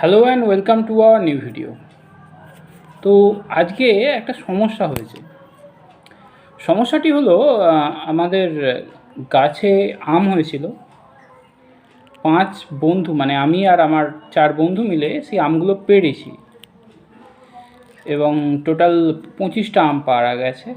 Hello and welcome to our new video. তো আজকে একটা সমস্যা হয়েছে। সমস্যাটি হলো আমাদের গাছে আম হয়েছিল। পাঁচ বন্ধু মানে আমি আর আমার চার বন্ধু মিলে সেই আমগুলো পেড়েছি। এবং টোটাল পঁচিশটা আম পাড়া গেছে।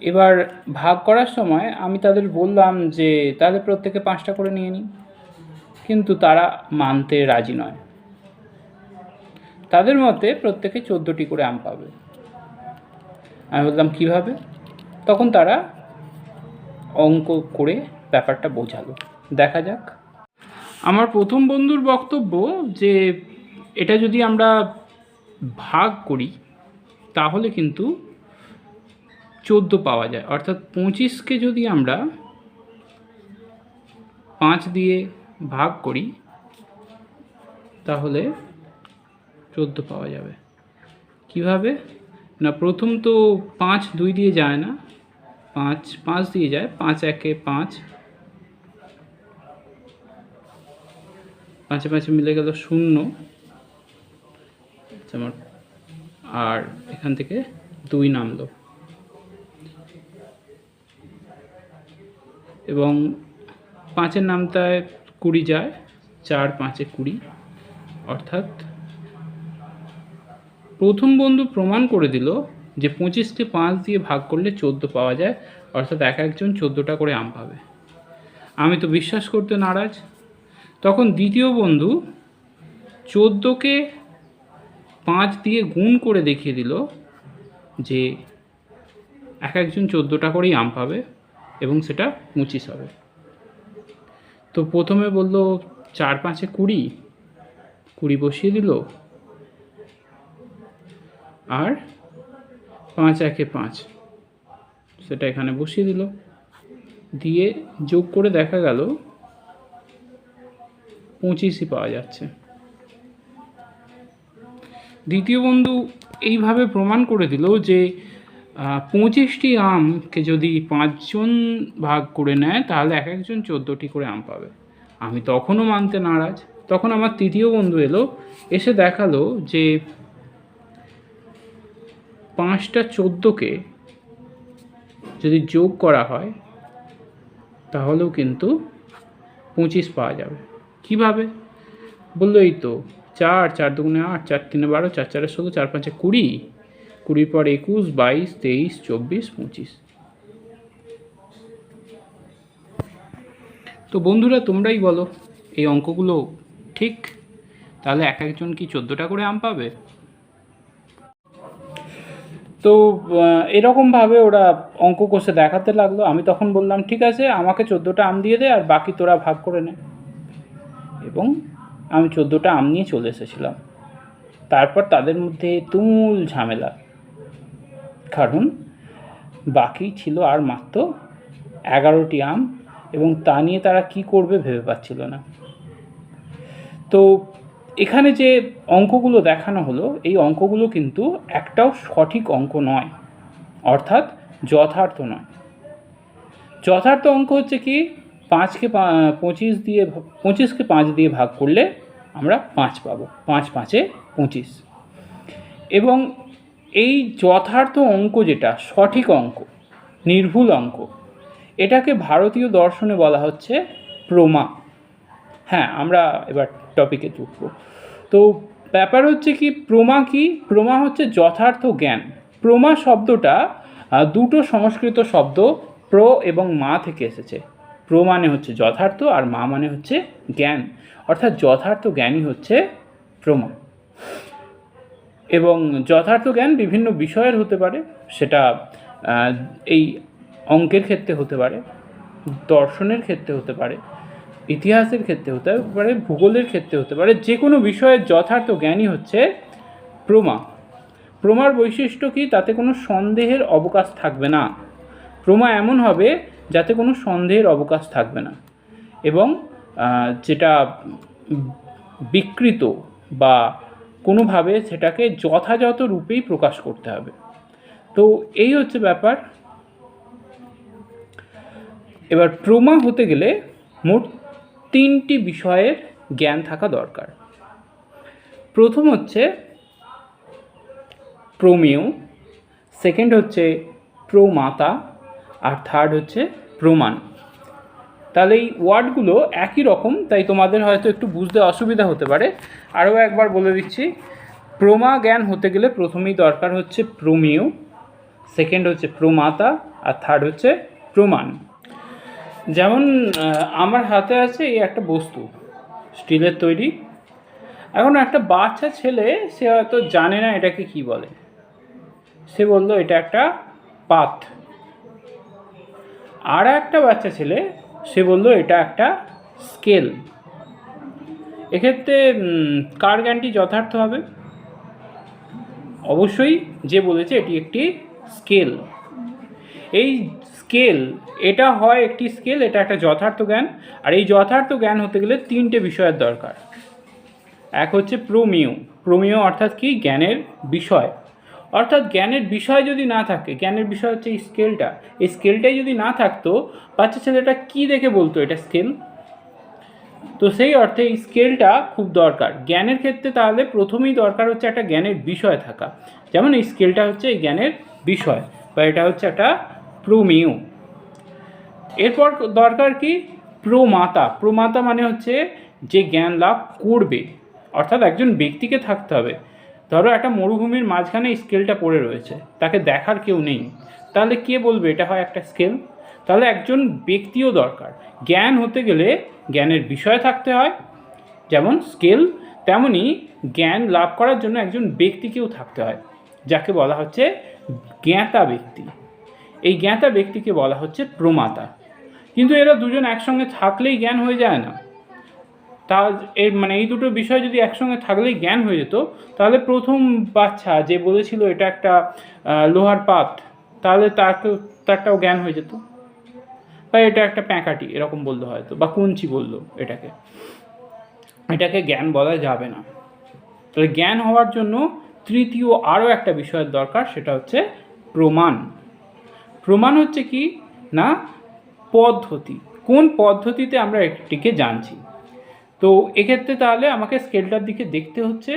এবার ভাগ করার সময় আমি তাদের বললাম যে তাদের প্রত্যেকে পাঁচটা করে নিয়ে নিই কিন্তু তারা মানতে রাজি নয়। তাদের মতে প্রত্যেকে চোদ্দোটি করে আম পাবে। আমি বললাম, কীভাবে? তখন তারা অঙ্ক করে ব্যাপারটা বোঝালো। দেখা যাক। আমার প্রথম বন্ধুর বক্তব্য যে, এটা যদি আমরা ভাগ করি, তাহলে কিন্তু চোদ্দ পাওয়া যায়। অর্থাৎ পঁচিশকে যদি আমরা পাঁচ দিয়ে ভাগ করি তাহলে চোদ্দ পাওয়া যাবে। কীভাবে? না প্রথম তো পাঁচ দুই দিয়ে যায় না। পাঁচ পাঁচ দিয়ে যায় পাঁচ একে পাঁচ। পাঁচে পাঁচে মিলে গেল শূন্য। আচ্ছা, আমার আর এখান থেকে দুই নামলো। এবং পাঁচের নামটায় কুড়ি যায়, চার পাঁচে কুড়ি, অর্থাৎ প্রথম বন্ধু প্রমাণ করে দিল যে পঁচিশকে পাঁচ দিয়ে ভাগ করলে চোদ্দ পাওয়া যায়, অর্থাৎ এক একজন চোদ্দোটা করে আম পাবে। আমি তো বিশ্বাস করতে নারাজ। তখন দ্বিতীয় বন্ধু চোদ্দোকে পাঁচ দিয়ে গুণ করে দেখিয়ে দিল যে এক একজন চোদ্দোটা করেই আম পাবে এবং সেটা পঁচিশ হবে। তো প্রথমে বলল, চার পাঁচে কুড়ি? কুড়ি বসিয়ে দিল। আর পাঁচ একে পাঁচ, সেটা এখানে বসিয়ে দিল। দিয়ে যোগ করে দেখা গেল, পঁচিশই পাওয়া যাচ্ছে। দ্বিতীয় বন্ধু এইভাবে প্রমাণ করে দিল যে পঁচিশটি আমকে যদি পাঁচজন ভাগ করে নেয়, তাহলে এক একজন চোদ্দোটি করে আম পাবে। আমি তখনও মানতে নারাজ। তখন আমার তৃতীয় বন্ধু এলো, এসে দেখাল যে পাঁচটা চোদ্দোকে যদি যোগ করা হয়, তাহলেও কিন্তু পঁচিশ পাওয়া যাবে। কীভাবে? বলল, এই তো, চার চার দুগুণে আট, চার তিনে বারো, চার, চারে ষোলো, চার, পাঁচে কুড়ি। কুড়ির পর একুশ, বাইশ, তেইশ, চব্বিশ, পঁচিশ। তো বন্ধুরা, তোমরাই বলো, এই অঙ্কগুলো ঠিক? তাহলে এক একজন কি চোদ্দোটা করে আম পাবে? তো এরকমভাবে ওরা অঙ্ক কষে দেখাতে লাগল। আমি তখন বললাম, ঠিক আছে, আমাকে চোদ্দোটা আম দিয়ে দে আর বাকি তোরা ভাগ করে নে। এবং আমি চোদ্দোটা আম নিয়ে চলে এসেছিলাম। তারপর তাদের মধ্যে তুমুল ঝামেলা। কারণ বাকি ছিল আর মাত্র এগারোটি আম এবং তা নিয়ে তারা কি করবে ভেবে পাচ্ছিল না। তো এখানে যে অঙ্কগুলো দেখানো হলো, এই অঙ্কগুলো কিন্তু একটাও সঠিক অঙ্ক নয়, অর্থাৎ যথার্থ নয়। যথার্থ অঙ্ক হচ্ছে কি, পাঁচকে পঁচিশ দিয়ে পঁচিশকে পাঁচ দিয়ে ভাগ করলে আমরা পাঁচ পাবো, পাঁচ পাঁচে পঁচিশ। এবং এই যথার্থ অঙ্ক যেটা, সঠিক অঙ্ক, নির্ভুল অঙ্ক, এটাকে ভারতীয় দর্শনে বলা হচ্ছে প্রমা। হ্যাঁ আমরা এবার টপিকে ঢুকবো তো ব্যাপার হচ্ছে কি, প্রমা কি? প্রমা হচ্ছে যথার্থ জ্ঞান। প্রমা শব্দটা দুটো সংস্কৃত শব্দ, প্র এবং মা থেকে এসেছে। প্র মানে হচ্ছে যথার্থ আর মা মানে হচ্ছে জ্ঞান। অর্থাৎ যথার্থ জ্ঞানই হচ্ছে প্রমা। এবং যথার্থ জ্ঞান বিভিন্ন বিষয়ের হতে পারে, সেটা এই অঙ্কের ক্ষেত্রে হতে পারে, দর্শনের ক্ষেত্রে হতে পারে, ইতিহাসের ক্ষেত্রে হতে পারে, ভূগোলের ক্ষেত্রে হতে পারে যে কোনো বিষয়ের যথার্থ জ্ঞানই হচ্ছে প্রমা। প্রমার বৈশিষ্ট্য কি? তাতে কোনো সন্দেহের অবকাশ থাকবে না। প্রমা এমন হবে যাতে কোনো সন্দেহের অবকাশ থাকবে না। এবং যেটা বিকৃত বা কোনোভাবে সেটাকে যথাযথ রূপেই প্রকাশ করতে হবে। তো এই হচ্ছে ব্যাপার। এবার প্রমা হতে গেলে মোট তিনটি বিষয়ের জ্ঞান থাকা দরকার। প্রথম হচ্ছে প্রমেয় সেকেন্ড হচ্ছে প্রমাতা, আর থার্ড হচ্ছে প্রমাণ তাহলে এই ওয়ার্ডগুলো একই রকম, তাই তোমাদের হয়তো একটু বুঝতে অসুবিধা হতে পারে। আরও একবার বলে দিচ্ছি, প্রমা জ্ঞান হতে গেলে প্রথমেই দরকার হচ্ছে প্রমেয় সেকেন্ড হচ্ছে প্রমাতা, আর থার্ড হচ্ছে প্রমাণ যেমন আমার হাতে আছে এই একটা বস্তু, স্টিলের তৈরি। এখন একটা বাচ্চা ছেলে, সে হয়তো জানে না এটাকে কি বলে। সে বলল, এটা একটা পাত আর একটা বাচ্চা ছেলে সে বলল, এটা একটা স্কেল। এক্ষেত্রে কার জ্ঞানটি যথার্থ হবে? অবশ্যই যে বলেছে এটি একটি স্কেল। এই স্কেল, এটা হয় একটি স্কেল, এটা একটা যথার্থ জ্ঞান। আর এই যথার্থ জ্ঞান হতে গেলে তিনটে বিষয়ের দরকার। এক হচ্ছে প্রমেয়। প্রমেয় অর্থাৎ কি? জ্ঞানের বিষয়। অর্থাৎ জ্ঞানের বিষয় যদি না থাকে, জ্ঞানের বিষয় হচ্ছে এই স্কেলটা এই স্কেলটাই যদি না থাকতো, বাচ্চা ছেলেটা কি দেখে বলতো এটা স্কেল তো সেই অর্থে এই স্কেলটা খুব দরকার। জ্ঞানের ক্ষেত্রে তাহলে প্রথমেই দরকার হচ্ছে একটা জ্ঞানের বিষয় থাকা। যেমন এই স্কেলটা হচ্ছে এই জ্ঞানের বিষয় বা এটা হচ্ছে একটা প্রমেয়। এরপর দরকার কি? প্রমাতা। প্রমাতা মানে হচ্ছে যে জ্ঞান লাভ করবে। অর্থাৎ একজন ব্যক্তিকে থাকতে হবে। ধরো একটা মরুভূমির মাঝখানে স্কেলটা পড়ে রয়েছে, তাকে দেখার কেউ নেই। তাহলে কে বলবে এটা হয় একটা স্কেল? তাহলে একজন ব্যক্তিও দরকার। জ্ঞান হতে গেলে জ্ঞানের বিষয় থাকতে হয়। যেমন স্কেল, তেমনি জ্ঞান লাভ করার জন্য একজন ব্যক্তিকেও থাকতে হয়, যাকে বলা হচ্ছে জ্ঞাতা ব্যক্তি। এই জ্ঞাতা ব্যক্তিকে বলা হচ্ছে প্রমাতা। কিন্তু এরা দুজন একসঙ্গে থাকলেই জ্ঞান হয়ে যায় না। তা এর মানে এই দুটো বিষয় যদি একসঙ্গে থাকলেই জ্ঞান হয়ে যেত, তাহলে প্রথম বাচ্চা যে বলেছিল এটা একটা লোহার পাত, তাহলে তাকে তারটাও জ্ঞান হয়ে যেত। বা এটা একটা প্যাঁকাটি, এরকম বলতে হয়তো, বা কুঞ্চি বলল এটাকে। এটাকে জ্ঞান বলা যাবে না। তাহলে জ্ঞান হওয়ার জন্য তৃতীয় আরও একটা বিষয়ের দরকার, সেটা হচ্ছে প্রমাণ। প্রমাণ হচ্ছে কি? না, পদ্ধতি। কোন পদ্ধতিতে আমরা এটিকে জানছি? তো এক্ষেত্রে তাহলে আমাকে স্কেলটার দিকে দেখতে হচ্ছে,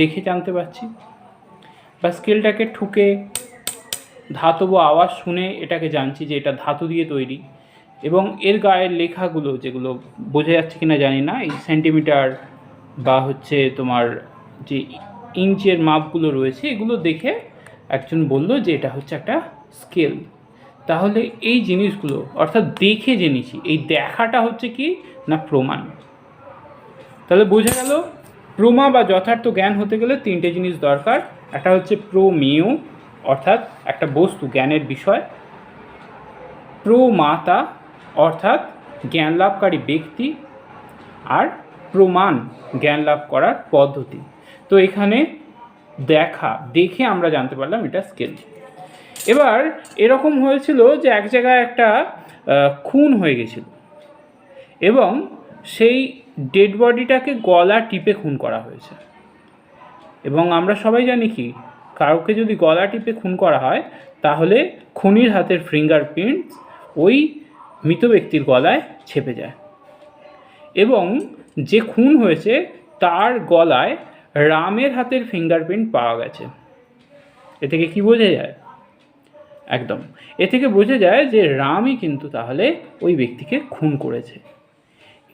দেখে জানতে পারছি। বা স্কেলটাকে ঠুকে ধাতব আওয়াজ শুনে এটাকে জানছি যে এটা ধাতু দিয়ে তৈরি। এবং এর গায়ের লেখাগুলো যেগুলো বোঝা যাচ্ছে কিনা জানি না, এই সেন্টিমিটার বা হচ্ছে তোমার যে ইঞ্চের মাপগুলো রয়েছে, এগুলো দেখে একজন বলল যে এটা হচ্ছে একটা স্কেল তাহলে এই জিনিসগুলো, অর্থাৎ দেখে জেনেছি, এই দেখাটা হচ্ছে কি না প্রমাণ? তাহলে বোঝা গেল, প্রমা বা যথার্থ জ্ঞান হতে গেলে তিনটে জিনিস দরকার। একটা হচ্ছে প্রমেয় অর্থাৎ একটা বস্তু, জ্ঞানের বিষয়। প্রমাতা, অর্থাৎ জ্ঞান লাভকারী ব্যক্তি। আর প্রমাণ, জ্ঞান লাভ করার পদ্ধতি। তো এখানে দেখা, দেখে আমরা জানতে পারলাম এটা স্কেল এবার এরকম হয়েছিল যে এক জায়গায় একটা খুন হয়ে গেছিল। এবং সেই ডেড বডিটাকে গলা টিপে খুন করা হয়েছে। এবং আমরা সবাই জানি কি, কাউকে যদি গলা টিপে খুন করা হয়, তাহলে খুনির হাতের ফিঙ্গারপ্রিন্ট ওই মৃত ব্যক্তির গলায় ছেপে যায়। এবং যে খুন হয়েছে, তার গলায় রামের হাতের ফিঙ্গারপ্রিন্ট পাওয়া গেছে। এ থেকে কি বোঝা যায়? একদম। এ থেকে বোঝা যায় যে রামই কিন্তু তাহলে ওই ব্যক্তিকে খুন করেছে।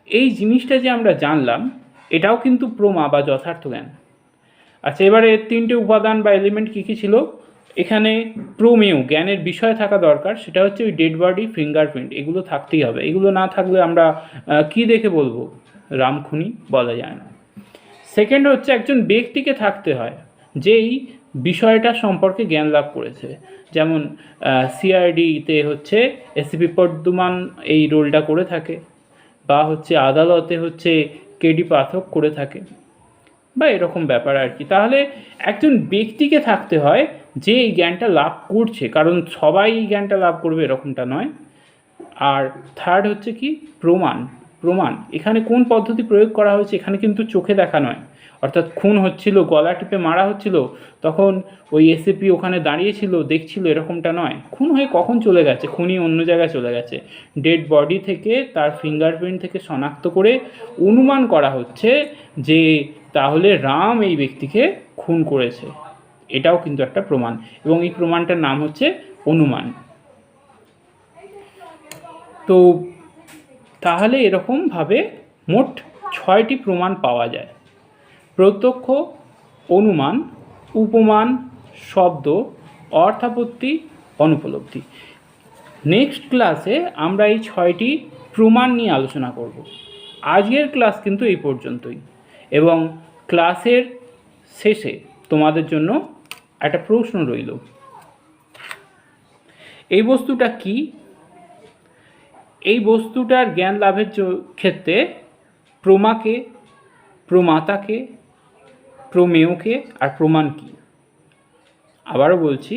এই জিনিসটা যে আমরা জানলাম, এটাও কিন্তু প্রমা বা যথার্থ জ্ঞান। আচ্ছা এবারে তিনটে উপাদান বা এলিমেন্ট কী কী ছিল? এখানে প্রমেয়, জ্ঞানের বিষয় থাকা দরকার, সেটা হচ্ছে ওই ডেড বডি ফিঙ্গারপ্রিন্ট এগুলো থাকতেই হবে। এগুলো না থাকলে আমরা কি দেখে বলব? রামখুনি বলা যায় না। সেকেন্ড হচ্ছে একজন ব্যক্তিকে থাকতে হয়, যেই বিষয়টা সম্পর্কে জ্ঞান লাভ করেছে। যেমন সিআইডিতে হচ্ছে এসিপি পদ্মমান এই রোলটা করে থাকে। বা হচ্ছে আদালতে হচ্ছে কেডি পাথক করে থাকে। বা এরকম ব্যাপার আর কি। তাহলে একজন ব্যক্তিকে থাকতে হয় যে এই জ্ঞানটা লাভ করছে, কারণ সবাই এই জ্ঞানটা লাভ করবে এরকমটা নয়। আর থার্ড হচ্ছে কি? প্রমাণ। প্রমাণ। এখানে কোন পদ্ধতি প্রয়োগ করা হয়েছে? এখানে কিন্তু চোখে দেখা নয়। অর্থাৎ খুন হচ্ছিল, গলা টিপে মারা হচ্ছিল, তখন ওই এসিপি ওখানে দাঁড়িয়েছিল, দেখছিল এরকমটা নয়। খুন হয়ে কখন চলে গেছে? খুনি অন্য জায়গায় চলে গেছে। ডেড বডি থেকে তার ফিঙ্গারপ্রিন্ট থেকে শনাক্ত করে অনুমান করা হচ্ছে যে তাহলে রাম এই ব্যক্তিকে খুন করেছে। এটাও কিন্তু একটা প্রমাণ। এবং এই প্রমাণটার নাম হচ্ছে অনুমান। তো তাহলে এরকমভাবে মোট ছয়টি প্রমাণ পাওয়া যায়। প্রত্যক্ষ, অনুমান, উপমান, শব্দ, অর্থাপত্তি, অনুপলব্ধি। নেক্সট ক্লাসে আমরা এই ছয়টি প্রমাণ নিয়ে আলোচনা করব। আজকের ক্লাস কিন্তু এই পর্যন্তই। এবং ক্লাসের শেষে তোমাদের জন্য একটা প্রশ্ন রইল। এই বস্তুটা কি? এই বস্তুটার জ্ঞান লাভের ক্ষেত্রে প্রমাকে, প্রমাতাকে প্রমেয়কে আর প্রমাণ কি? আবারও বলছি,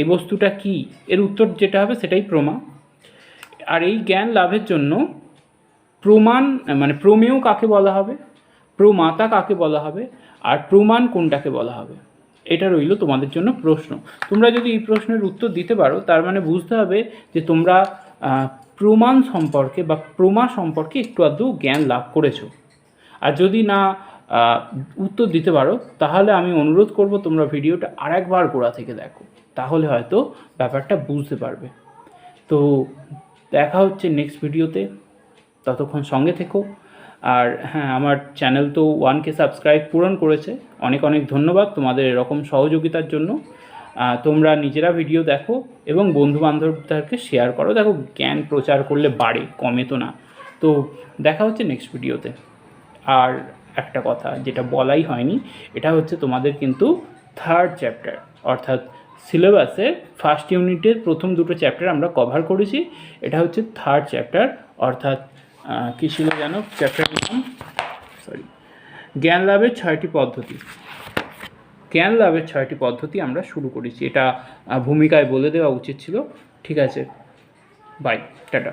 এই বস্তুটা কি? এর উত্তর যেটা হবে সেটাই প্রমা। আর এই জ্ঞান লাভের জন্য প্রমাণ মানে প্রমেয় কাকে বলা হবে? প্রমাতা কাকে বলা হবে? আর প্রমাণ কোনটাকে বলা হবে? এটা রইল তোমাদের জন্য প্রশ্ন। তোমরা যদি এই প্রশ্নের উত্তর দিতে পারো, তার মানে বুঝতে হবে যে তোমরা প্রমাণ সম্পর্কে বা প্রমা সম্পর্কে একটু আধটু জ্ঞান লাভ করেছ। আর যদি না উত্তর দিতে পারো। তাহলে আমি অনুরোধ করব তোমরা ভিডিওটা আরেকবার গোড়া থেকে দেখো। তাহলে হয়তো ব্যাপারটা বুঝতে পারবে। তো দেখা হচ্ছে নেক্সট ভিডিওতে। ততক্ষণ সঙ্গে থেকো। আর হ্যাঁ আমার চ্যানেল তো ওয়ানকে সাবস্ক্রাইব পূরণ করেছে। অনেক অনেক ধন্যবাদ তোমাদের এরকম সহযোগিতার জন্য। তোমরা নিজেরা ভিডিও দেখো এবং বন্ধু বান্ধবদেরকে শেয়ার করো। দেখো, জ্ঞান প্রচার করলে বাড়ে, কমে তো না। তো দেখা হচ্ছে নেক্সট ভিডিওতে আর একটা কথা যেটা বলাই হয়নি, এটা হচ্ছে তোমাদের কিন্তু থার্ড চ্যাপ্টার অর্থাৎ সিলেবাসের ফার্স্ট ইউনিটের প্রথম দুটো চ্যাপ্টার আমরা কভার করেছি, এটা হচ্ছে থার্ড চ্যাপ্টার অর্থাৎ কী ছিল যেন চ্যাপ্টারের নাম? সরি জ্ঞান লাভের ছয়টি পদ্ধতি। জ্ঞান লাভের ছয়টি পদ্ধতি আমরা শুরু করেছি, এটা ভূমিকায় বলে দেওয়া উচিত ছিল। ঠিক আছে। By tata